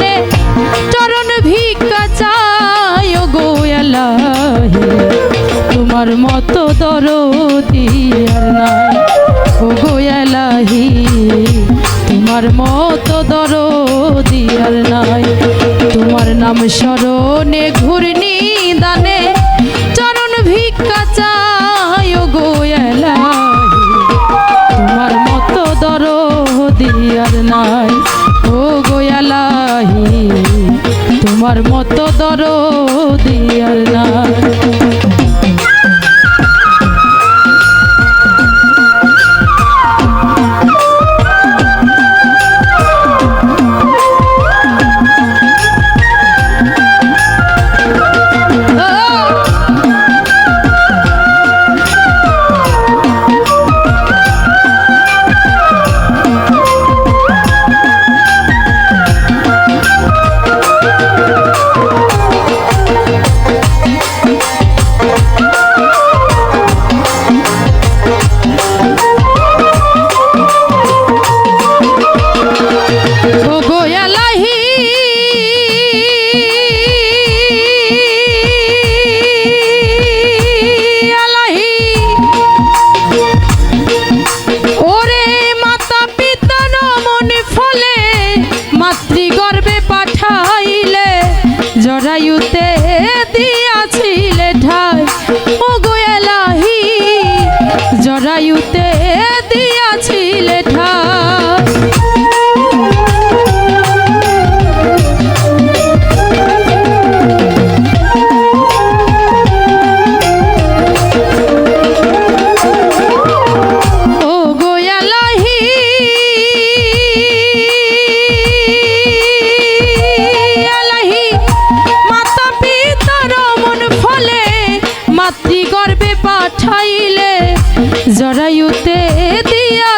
চরণে, চরণ ভিক্ষা চাই গো তোমার মতো দরদি আর নাই ও গো তোমার মতো দরদি আর নাই, তোমার নাম স্মরণে ঘুরনি আমার মতো দর দিয়ার না। দিয়ে মাতৃগর্ভে পাঠাইলে জরায়ুতে দিয়া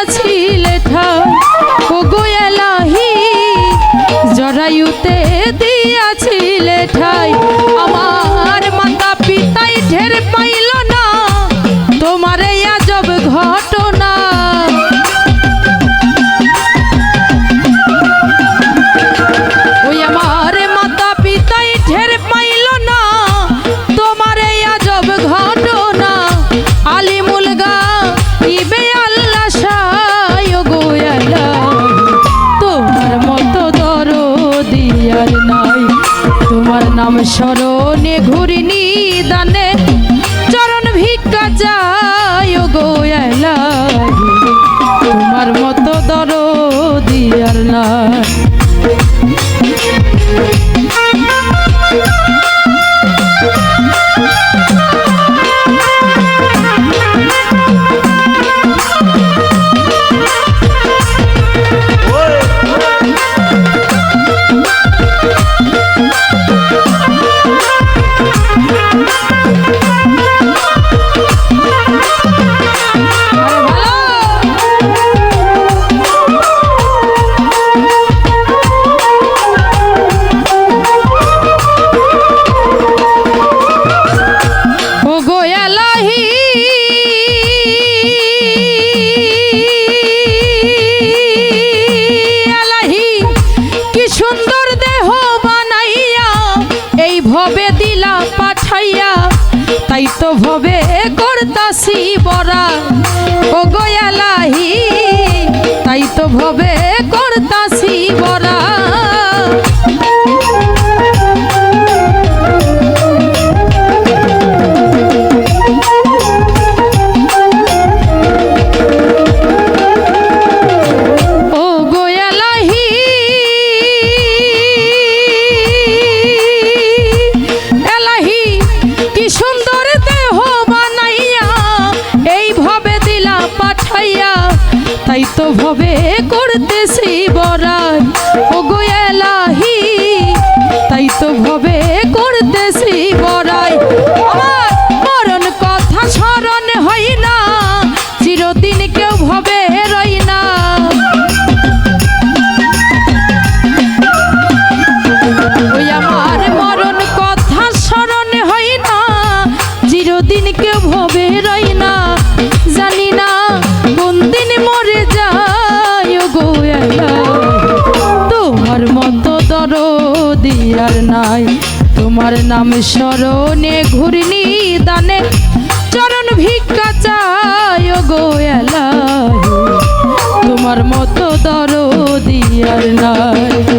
ও গোয়ালাহি তাই তো ভবে। শরণে ঘূর্ণি দানে চরণ ভিক্ষা চায় গো এলা তোমার মতো দর দিয়ার নাই।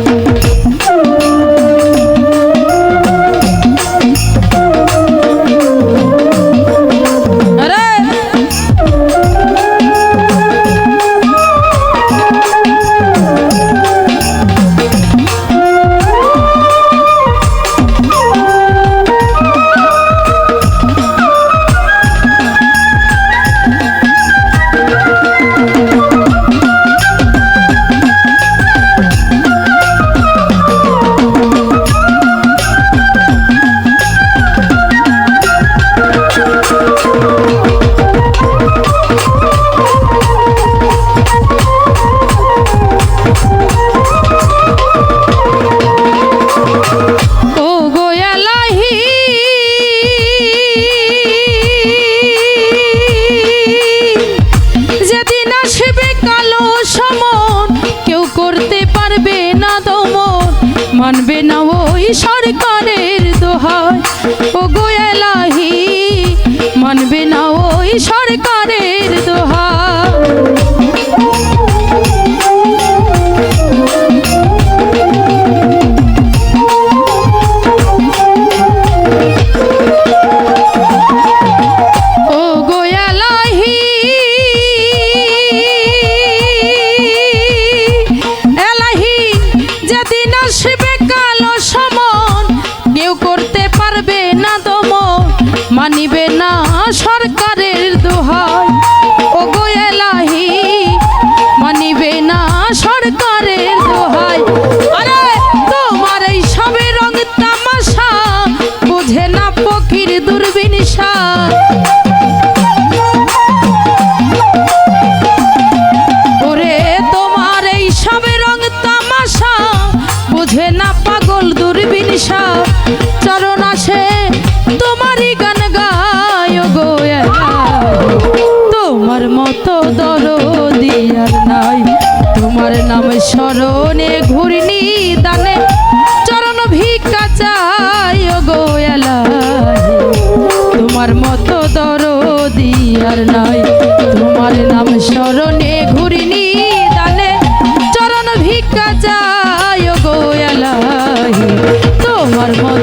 পারবে না দমন মানবে না ওই সরকারের দোহাই। ও গোয়ালাহি মানবে না ওই সরকারের দোহাই। দিন আসবে পাগল দুর্বিন সাপ, চরণ আসে তোমারই গান গায় গো তোমার মতো দর দিয়ার নাই, তোমার নাম স্মরণে ঘুরিনি পারবো